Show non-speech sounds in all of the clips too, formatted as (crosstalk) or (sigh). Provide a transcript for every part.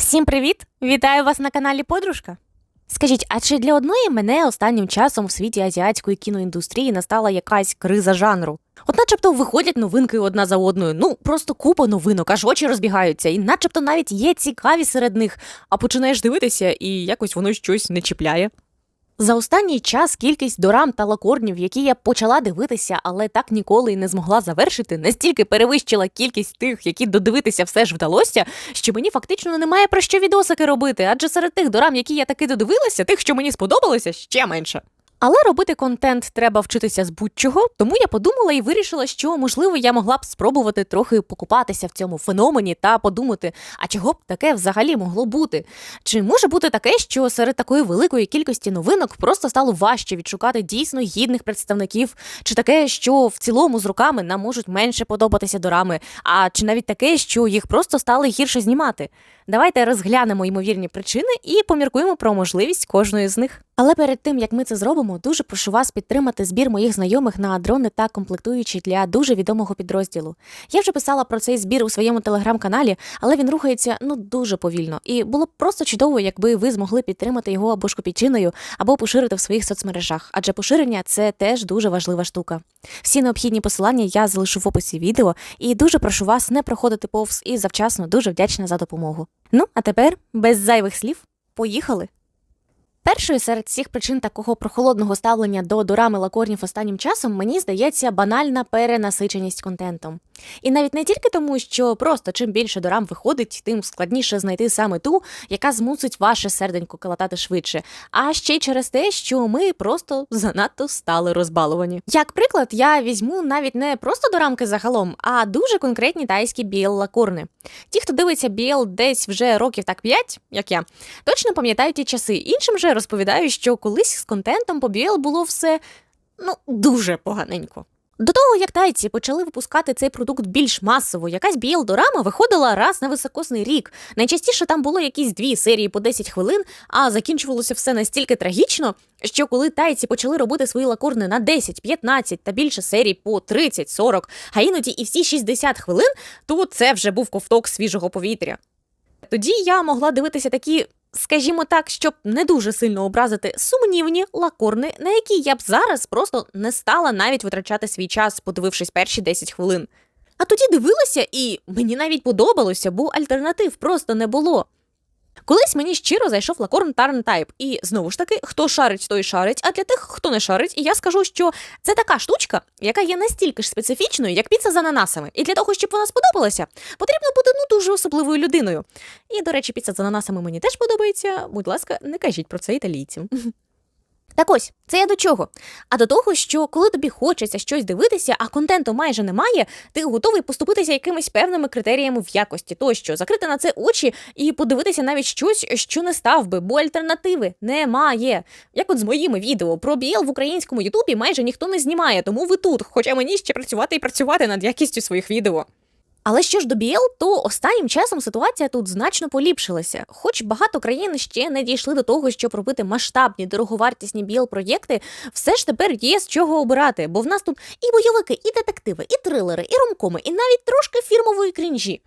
Всім привіт! Вітаю вас на каналі Подружка. Скажіть, а чи для одної мене останнім часом в світі азіатської кіноіндустрії настала якась криза жанру? От начебто виходять новинки одна за одною, ну просто купа новинок, аж очі розбігаються, і начебто навіть є цікаві серед них, а починаєш дивитися, і якось воно щось не чіпляє. За останній час кількість дорам та лакорнів, які я почала дивитися, але так ніколи й не змогла завершити, настільки перевищила кількість тих, які додивитися все ж вдалося, що мені фактично немає про що відосики робити, адже серед тих дорам, які я таки додивилася, тих, що мені сподобалося, ще менше. Але робити контент треба вчитися з будь-чого, тому я подумала і вирішила, що можливо я могла б спробувати трохи покупатися в цьому феномені та подумати, а чого б таке взагалі могло бути? Чи може бути таке, що серед такої великої кількості новинок просто стало важче відшукати дійсно гідних представників? Чи таке, що в цілому з роками нам можуть менше подобатися дорами? А чи навіть таке, що їх просто стали гірше знімати? Давайте розглянемо ймовірні причини і поміркуємо про можливість кожної з них. Але перед тим як ми це зробимо, дуже прошу вас підтримати збір моїх знайомих на дрони та комплектуючі для дуже відомого підрозділу. Я вже писала про цей збір у своєму телеграм-каналі, але він рухається ну дуже повільно. І було б просто чудово, якби ви змогли підтримати його або ж копійчиною, або поширити в своїх соцмережах, адже поширення це теж дуже важлива штука. Всі необхідні посилання я залишу в описі відео і дуже прошу вас не проходити повз і завчасно дуже вдячна за допомогу. Ну, а тепер, без зайвих слів, поїхали. Першою серед всіх причин такого прохолодного ставлення до дорами лакорнів останнім часом мені здається банальна перенасиченість контентом. І навіть не тільки тому, що просто чим більше дорам виходить, тим складніше знайти саме ту, яка змусить ваше серденько калатати швидше, а ще й через те, що ми просто занадто стали розбаловані. Як приклад, я візьму навіть не просто дорамки загалом, а дуже конкретні тайські біл лакорни. Ті, хто дивиться біл десь вже років так 5, як я, точно пам'ятають ті часи. Іншим же розповідаю, що колись з контентом по BL було все ну дуже поганенько. До того, як тайці почали випускати цей продукт більш масово, якась BL дорама виходила раз на високосний рік. Найчастіше там було якісь дві серії по 10 хвилин, а закінчувалося все настільки трагічно, що коли тайці почали робити свої лакорни на 10, 15 та більше серій по 30, 40, а іноді і всі 60 хвилин, то це вже був ковток свіжого повітря. Тоді я могла дивитися такі скажімо так, щоб не дуже сильно образити сумнівні лакорни, на які я б зараз просто не стала навіть витрачати свій час, подивившись перші 10 хвилин. А тоді дивилася, і мені навіть подобалося, бо альтернатив просто не було. Колись мені щиро зайшов лакорн Тарн Тайп, і знову ж таки, хто шарить, той шарить. А для тих, хто не шарить, і я скажу, що це така штучка, яка є настільки ж специфічною, як піца з ананасами. І для того, щоб вона сподобалася, потрібно бути ну дуже особливою людиною. І, до речі, піца з ананасами мені теж подобається. Будь ласка, не кажіть про це італійцям. (laughs) Так ось, це я до чого? А до того, що коли тобі хочеться щось дивитися, а контенту майже немає, ти готовий поступитися якимись певними критеріями в якості, тощо закрити на це очі і подивитися навіть щось, що не став би, бо альтернативи немає. Як от з моїми відео про BL в українському Ютубі майже ніхто не знімає, тому ви тут, хоча мені ще працювати і працювати над якістю своїх відео. Але що ж до BL, то останнім часом ситуація тут значно поліпшилася. Хоч багато країн ще не дійшли до того, щоб робити масштабні дороговартісні BL проєкти, все ж тепер є з чого обирати, бо в нас тут і бойовики, і детективи, і трилери, і ромкоми, і навіть трошки фірмової крінжі.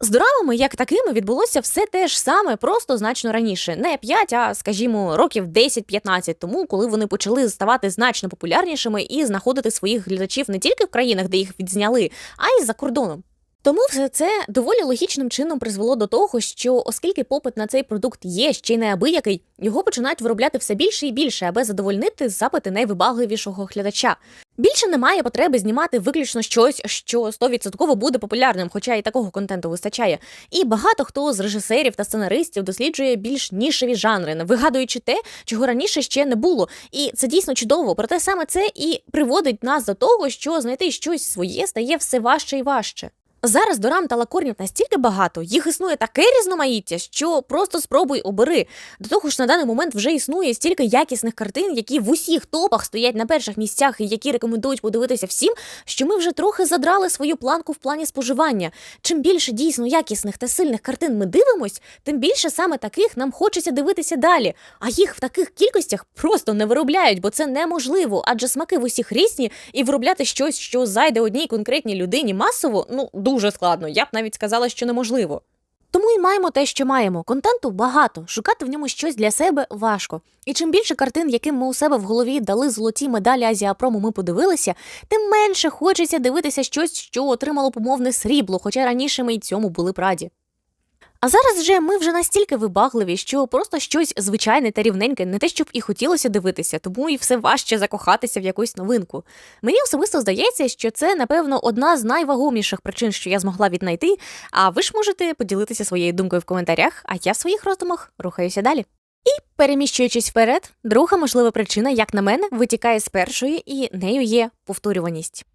З дорамами, як такими, відбулося все те ж саме, просто значно раніше. Не 5, а скажімо, років 10-15 тому, коли вони почали ставати значно популярнішими і знаходити своїх глядачів не тільки в країнах, де їх відзняли, а й за кордоном. Тому все це доволі логічним чином призвело до того, що оскільки попит на цей продукт є ще й неабиякий, його починають виробляти все більше і більше, аби задовольнити запити найвибагливішого глядача. Більше немає потреби знімати виключно щось, що 100% буде популярним, хоча і такого контенту вистачає. І багато хто з режисерів та сценаристів досліджує більш нішеві жанри, вигадуючи те, чого раніше ще не було. І це дійсно чудово. Проте саме це і приводить нас до того, що знайти щось своє стає все важче і важче. Зараз дорам та лакорнів настільки багато, їх існує таке різноманіття, що просто спробуй обери. До того ж, на даний момент вже існує стільки якісних картин, які в усіх топах стоять на перших місцях і які рекомендують подивитися всім, що ми вже трохи задрали свою планку в плані споживання. Чим більше дійсно якісних та сильних картин ми дивимось, тим більше саме таких нам хочеться дивитися далі. А їх в таких кількостях просто не виробляють, бо це неможливо, адже смаки в усіх різні, і виробляти щось, що зайде одній конкретній людині масово, ну дуже складно. Я б навіть сказала, що неможливо. Тому і маємо те, що маємо. Контенту багато, шукати в ньому щось для себе важко. І чим більше картин, яким ми у себе в голові дали золоті медалі Азіапрому, ми подивилися, тим менше хочеться дивитися щось, що отримало помовне срібло, хоча раніше ми й цьому були б раді. А зараз же ми вже настільки вибагливі, що просто щось звичайне та рівненьке, не те, щоб і хотілося дивитися, тому і все важче закохатися в якусь новинку. Мені особисто здається, що це, напевно, одна з найвагоміших причин, що я змогла віднайти. А ви ж можете поділитися своєю думкою в коментарях, а я в своїх роздумах рухаюся далі. І переміщуючись вперед, друга можлива причина, як на мене, витікає з першої, і нею є повторюваність.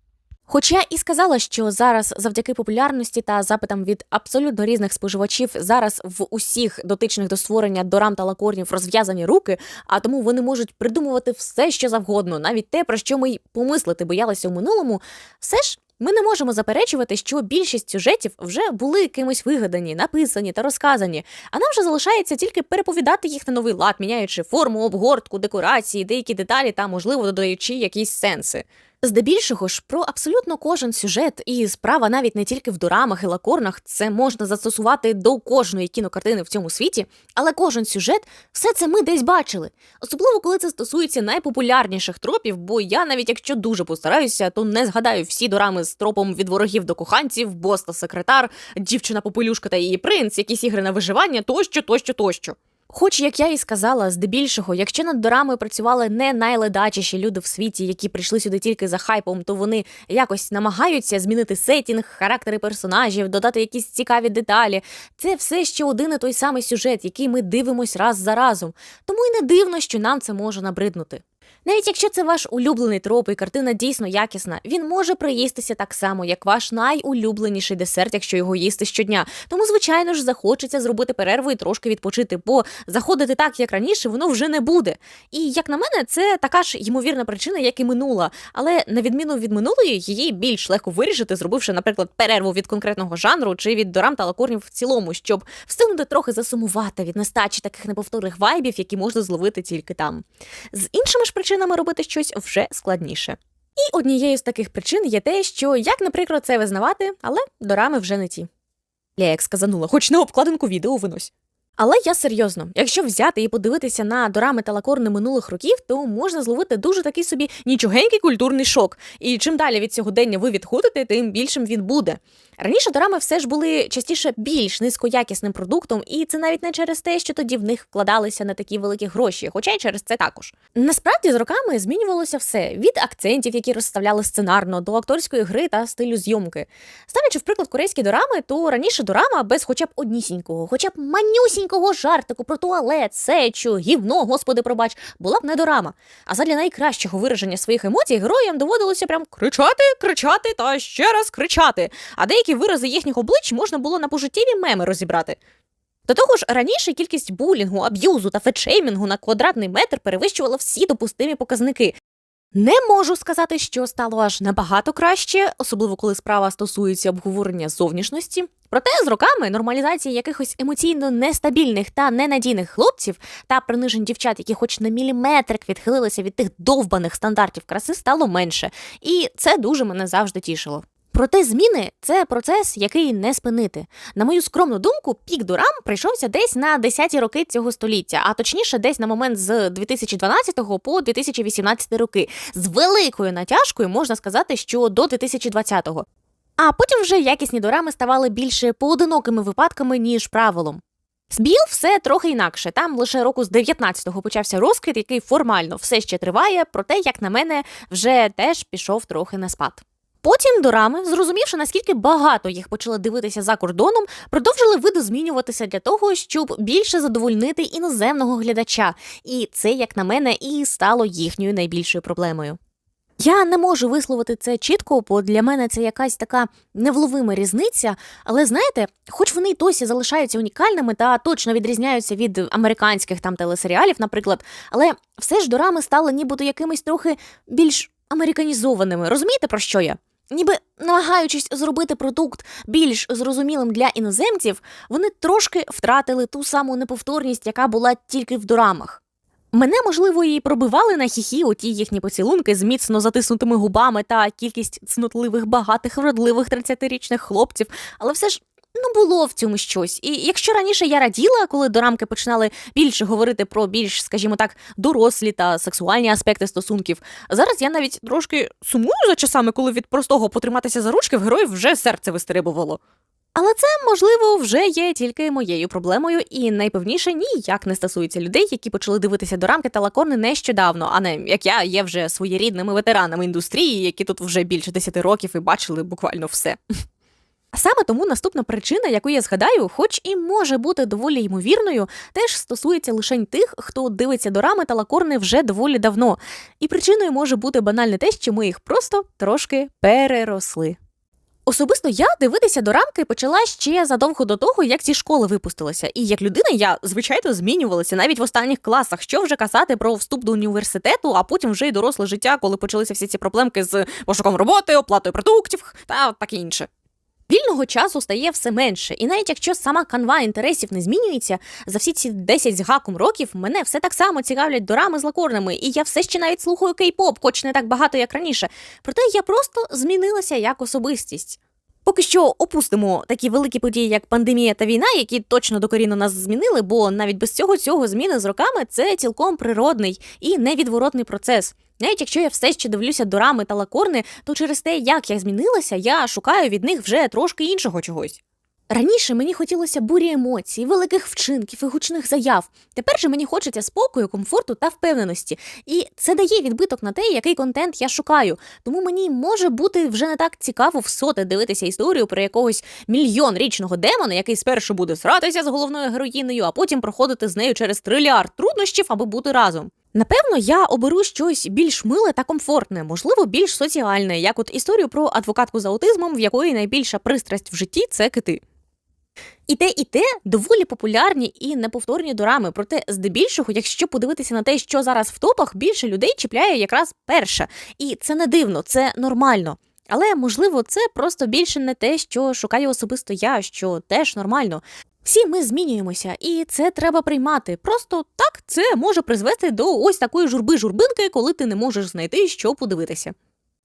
Хоч я і сказала, що зараз завдяки популярності та запитам від абсолютно різних споживачів зараз в усіх дотичних до створення дорам та лакорнів розв'язані руки, а тому вони можуть придумувати все, що завгодно, навіть те, про що ми й помислити боялися у минулому, все ж. Ми не можемо заперечувати, що більшість сюжетів вже були кимось вигадані, написані та розказані, а нам вже залишається тільки переповідати їх на новий лад, міняючи форму, обгортку, декорації, деякі деталі та, можливо, додаючи якісь сенси. Здебільшого ж про абсолютно кожен сюжет, і справа навіть не тільки в дорамах і лакорнах, це можна застосувати до кожної кінокартини в цьому світі, але кожен сюжет, все це ми десь бачили. Особливо коли це стосується найпопулярніших тропів, бо я навіть якщо дуже постараюся, то не згадаю всі дорами з тропом від ворогів до коханців, бос та секретар, дівчина попелюшка та її принц, якісь ігри на виживання, тощо, тощо, тощо. Хоч, як я і сказала, здебільшого, якщо над дорами працювали не найледачіші люди в світі, які прийшли сюди тільки за хайпом, то вони якось намагаються змінити сетінг, характери персонажів, додати якісь цікаві деталі. Це все ще один і той самий сюжет, який ми дивимось раз за разом. Тому й не дивно, що нам це може набриднути. Навіть якщо це ваш улюблений троп і картина дійсно якісна, він може приїстися так само, як ваш найулюбленіший десерт, якщо його їсти щодня. Тому, звичайно ж, захочеться зробити перерву і трошки відпочити, бо заходити так, як раніше, воно вже не буде. І як на мене, це така ж ймовірна причина, як і минула. Але на відміну від минулої, її більш легко вирішити, зробивши, наприклад, перерву від конкретного жанру чи від дорам та лакорнів в цілому, щоб встигнути трохи засумувати від нестачі таких неповторних вайбів, які можна зловити тільки там. З іншими ж причинами робити щось вже складніше. І однією з таких причин є те, що як, наприклад, це визнавати, але дорами вже не ті. Я як сказанула, хоч на обкладинку відео винось. Але я серйозно, якщо взяти і подивитися на дорами та лакорни минулих років, то можна зловити дуже такий собі нічогенький культурний шок. І чим далі від сьогодення ви відходите, тим більшим він буде. Раніше дорами все ж були частіше більш низькоякісним продуктом, і це навіть не через те, що тоді в них вкладалися не такі великі гроші, хоча й через це також. Насправді з роками змінювалося все від акцентів, які розставляли сценарно, до акторської гри та стилю зйомки. Ставлячи, в приклад корейські дорами, то раніше дорама без хоча б однісінького, хоча б манюсінького жартику про туалет, сечу, гівно, господи, пробач, була б не дорама. А задля найкращого вираження своїх емоцій героям доводилося прям кричати, кричати та ще раз кричати. А деякі вирази їхніх облич можна було на пожиттєві меми розібрати. До того ж, раніше кількість булінгу, аб'юзу та фетшеймінгу на квадратний метр перевищувала всі допустимі показники. Не можу сказати, що стало аж набагато краще, особливо коли справа стосується обговорення зовнішності. Проте з роками нормалізація якихось емоційно нестабільних та ненадійних хлопців та принижень дівчат, які хоч на міліметрик відхилилися від тих довбаних стандартів краси, стало менше, і це дуже мене завжди тішило. Проте зміни це процес, який не спинити. На мою скромну думку, пік дорам прийшовся десь на 10-ті роки цього століття, а точніше, десь на момент з 2012 по 2018 роки. З великою натяжкою можна сказати, що до 2020-го. А потім вже якісні дорами ставали більше поодинокими випадками, ніж правилом. З Біл все трохи інакше. Там лише року з 19-го почався розквіт, який формально все ще триває, проте, як на мене, вже теж пішов трохи на спад. Потім дорами, зрозумівши, наскільки багато їх почали дивитися за кордоном, продовжили видозмінюватися для того, щоб більше задовольнити іноземного глядача. І це, як на мене, і стало їхньою найбільшою проблемою. Я не можу висловити це чітко, бо для мене це якась така невловима різниця. Але знаєте, хоч вони й досі залишаються унікальними та точно відрізняються від американських там телесеріалів, наприклад, але все ж дорами стали нібито якимись трохи більш американізованими. Розумієте, про що я? Ніби намагаючись зробити продукт більш зрозумілим для іноземців, вони трошки втратили ту саму неповторність, яка була тільки в дорамах. Мене, можливо, і пробивали на хіхі оті їхні поцілунки з міцно затиснутими губами та кількість цнотливих, багатих, вродливих 30-річних хлопців, але все ж Ну, було в цьому щось. І якщо раніше я раділа, коли до рамки починали більше говорити про більш, скажімо так, дорослі та сексуальні аспекти стосунків, зараз я навіть трошки сумую за часами, коли від простого потриматися за ручки в героїв вже серце вистрибувало. Але це, можливо, вже є тільки моєю проблемою, і найпевніше ніяк не стосується людей, які почали дивитися до рамки та лакорни нещодавно, а не як я є вже своєрідними ветеранами індустрії, які тут вже більше 10 років і бачили буквально все. Саме тому наступна причина, яку я згадаю, хоч і може бути доволі ймовірною, теж стосується лише тих, хто дивиться до рами та лакорни вже доволі давно. І причиною може бути банальне те, що ми їх просто трошки переросли. Особисто я дивитися до рамки почала ще задовго до того, як зі школи випустилася. І як людина я звичайно змінювалася навіть в останніх класах. Що вже казати про вступ до університету, а потім вже й доросле життя, коли почалися всі ці проблемки з пошуком роботи, оплатою продуктів та таке інше. Вільного часу стає все менше, і навіть якщо сама канва інтересів не змінюється, за всі ці 10 з гаком років мене все так само цікавлять дорами з лакорнами, і я все ще навіть слухаю кей-поп, хоч не так багато, як раніше. Проте я просто змінилася як особистість. Поки що опустимо такі великі події, як пандемія та війна, які точно докорінно нас змінили, бо навіть без цього цього зміни з роками це цілком природний і невідворотний процес. Навіть якщо я все ще дивлюся дорами та лакорни, то через те, як я змінилася, я шукаю від них вже трошки іншого чогось. Раніше мені хотілося бурі емоцій, великих вчинків і гучних заяв. Тепер же мені хочеться спокою, комфорту та впевненості. І це дає відбиток на те, який контент я шукаю. Тому мені може бути вже не так цікаво всоте дивитися історію про якогось мільйон річного демона, який спершу буде сратися з головною героїнею, а потім проходити з нею через трильярд труднощів, аби бути разом. Напевно, я оберу щось більш миле та комфортне, можливо, більш соціальне, як от історію про адвокатку з аутизмом, в якої найбільша пристрасть в житті це кити. І те, і те доволі популярні і неповторні дорами. Проте, здебільшого, якщо подивитися на те, що зараз в топах, більше людей чіпляє якраз перша. І це не дивно, це нормально. Але можливо, це просто більше не те, що шукаю особисто я, що теж нормально. Всі ми змінюємося, і це треба приймати. Просто так це може призвести до ось такої журби-журбинки, коли ти не можеш знайти, що подивитися.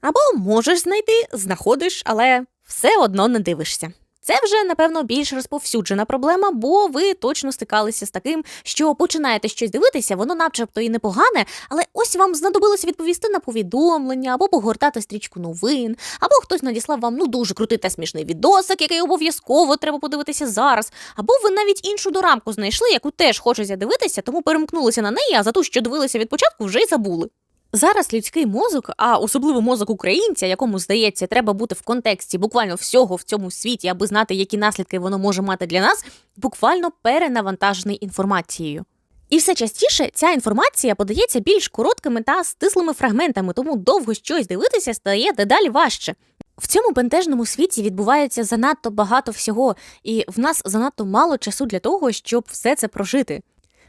Або можеш знайти, знаходиш, але все одно не дивишся. Це вже, напевно, більш розповсюджена проблема, бо ви точно стикалися з таким, що починаєте щось дивитися, воно начебто і непогане, але ось вам знадобилося відповісти на повідомлення, або погортати стрічку новин, або хтось надіслав вам ну дуже крутий та смішний відосик, який обов'язково треба подивитися зараз. Або ви навіть іншу дорамку знайшли, яку теж хочеться дивитися, тому перемкнулися на неї, а за ту, що дивилися від початку, вже й забули. Зараз людський мозок, а особливо мозок українця, якому здається, треба бути в контексті буквально всього в цьому світі, аби знати, які наслідки воно може мати для нас, буквально перенавантажений інформацією. І все частіше ця інформація подається більш короткими та стислими фрагментами, тому довго щось дивитися стає дедалі важче. В цьому бентежному світі відбувається занадто багато всього, і в нас занадто мало часу для того, щоб все це прожити.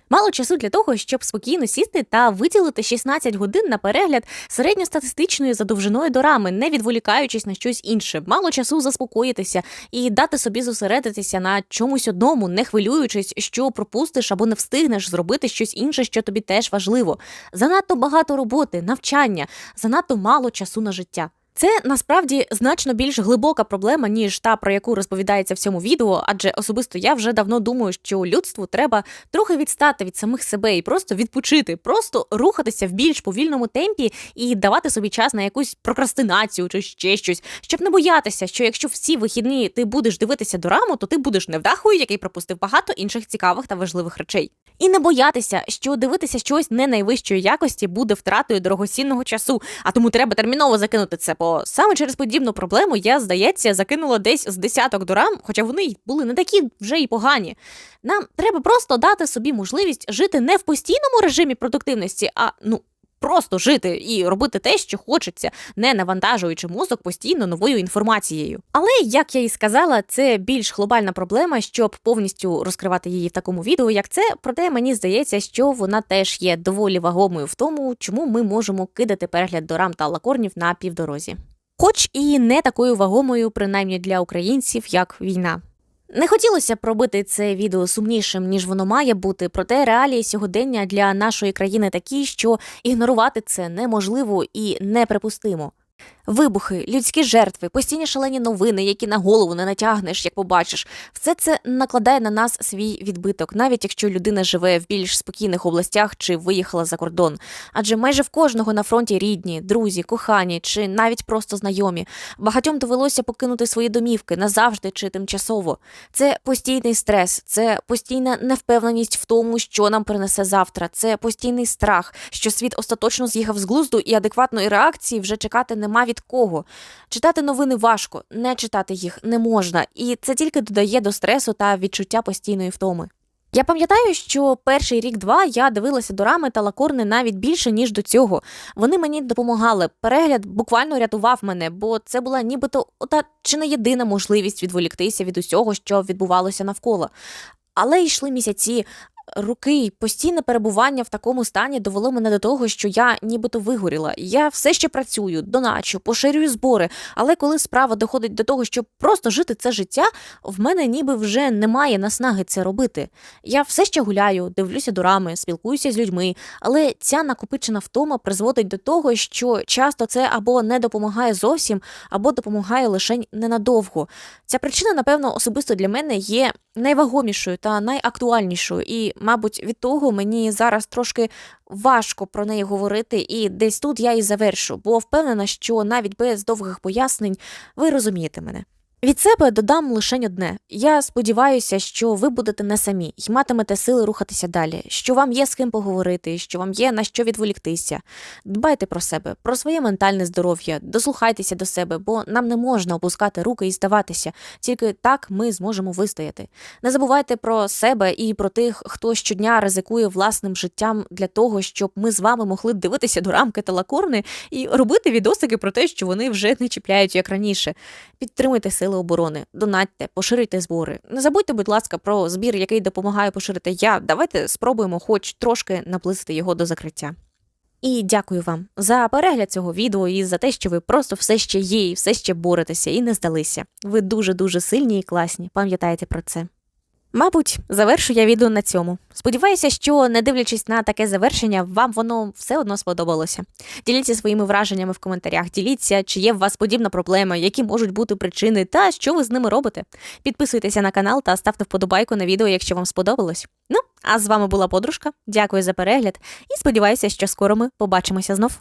Мало часу для того, щоб спокійно сісти та виділити 16 годин на перегляд середньостатистичної задовженої дорами, не відволікаючись на щось інше. Мало часу заспокоїтися і дати собі зосередитися на чомусь одному, не хвилюючись, що пропустиш або не встигнеш зробити щось інше, що тобі теж важливо. Занадто багато роботи, навчання, занадто мало часу на життя. Це насправді значно більш глибока проблема, ніж та, про яку розповідається в цьому відео, адже особисто я вже давно думаю, що людству треба трохи відстати від самих себе і просто відпочити, просто рухатися в більш повільному темпі і давати собі час на якусь прокрастинацію чи ще щось, щоб не боятися, що якщо всі вихідні ти будеш дивитися дораму, то ти будеш невдахою, який пропустив багато інших цікавих та важливих речей. І не боятися, що дивитися щось не найвищої якості буде втратою дорогоцінного часу, а тому треба терміново закинути це. Бо саме через подібну проблему я, здається, закинула десь з десяток дорам, хоча вони були не такі вже й погані. Нам треба просто дати собі можливість жити не в постійному режимі продуктивності, а ну. Просто жити і робити те, що хочеться, не навантажуючи мозок постійно новою інформацією. Але як я і сказала, це більш глобальна проблема, щоб повністю розкривати її в такому відео, як це. Проте мені здається, що вона теж є доволі вагомою в тому, чому ми можемо кидати перегляд до рам та лакорнів на півдорозі. Хоч і не такою вагомою, принаймні для українців, як війна. Не хотілося б робити це відео сумнішим, ніж воно має бути, проте реалії сьогодення для нашої країни такі, що ігнорувати це неможливо і неприпустимо. Вибухи, людські жертви, постійні шалені новини, які на голову не натягнеш, як побачиш, все це накладає на нас свій відбиток, навіть якщо людина живе в більш спокійних областях чи виїхала за кордон. Адже майже в кожного на фронті рідні, друзі, кохані чи навіть просто знайомі. Багатьом довелося покинути свої домівки назавжди чи тимчасово. Це постійний стрес, це постійна невпевненість в тому, що нам принесе завтра. Це постійний страх, що світ остаточно з'їхав з глузду і адекватної реакції вже чекати нема від кого. Читати новини важко, не читати їх не можна, і це тільки додає до стресу та відчуття постійної втоми. Я пам'ятаю, що перший рік-два я дивилася дорами та лакорни навіть більше, ніж до цього. Вони мені допомагали. Перегляд буквально рятував мене, бо це була нібито ота чи не єдина можливість відволіктися від усього, що відбувалося навколо. Але йшли місяці. Роки постійне перебування в такому стані довело мене до того, що я нібито вигоріла. Я все ще працюю, доначу, поширюю збори. Але коли справа доходить до того, щоб просто жити це життя, в мене ніби вже немає наснаги це робити. Я все ще гуляю, дивлюся дорами, спілкуюся з людьми, але ця накопичена втома призводить до того, що часто це або не допомагає зовсім, або допомагає лише ненадовго. Ця причина, напевно, особисто для мене є найвагомішою та найактуальнішою, і, мабуть, від того мені зараз трошки важко про неї говорити, і десь тут я і завершу, бо впевнена, що навіть без довгих пояснень ви розумієте мене. Від себе додам лише одне. Я сподіваюся, що ви будете не самі і матимете сили рухатися далі, що вам є з ким поговорити, що вам є на що відволіктися. Дбайте про себе, про своє ментальне здоров'я, дослухайтеся до себе, бо нам не можна опускати руки і здаватися. Тільки так ми зможемо вистояти. Не забувайте про себе і про тих, хто щодня ризикує власним життям для того, щоб ми з вами могли дивитися до рамки та лакорни і робити відосики про те, що вони вже не чіпляють як раніше. Підтримуйте сили оборони, донатьте, поширюйте збори. Не забудьте, будь ласка, про збір, який допомагає поширити я. Давайте спробуємо, хоч трошки наблизити його до закриття. І дякую вам за перегляд цього відео і за те, що ви просто все ще є і все ще боретеся і не здалися. Ви дуже дуже сильні і класні. Пам'ятайте про це. Мабуть, завершу я відео на цьому. Сподіваюся, що, не дивлячись на таке завершення, вам воно все одно сподобалося. Діліться своїми враженнями в коментарях, діліться, чи є в вас подібна проблема, які можуть бути причини та що ви з ними робите. Підписуйтеся на канал та ставте вподобайку на відео, якщо вам сподобалось. Ну, а з вами була подружка. Дякую за перегляд і сподіваюся, що скоро ми побачимося знов.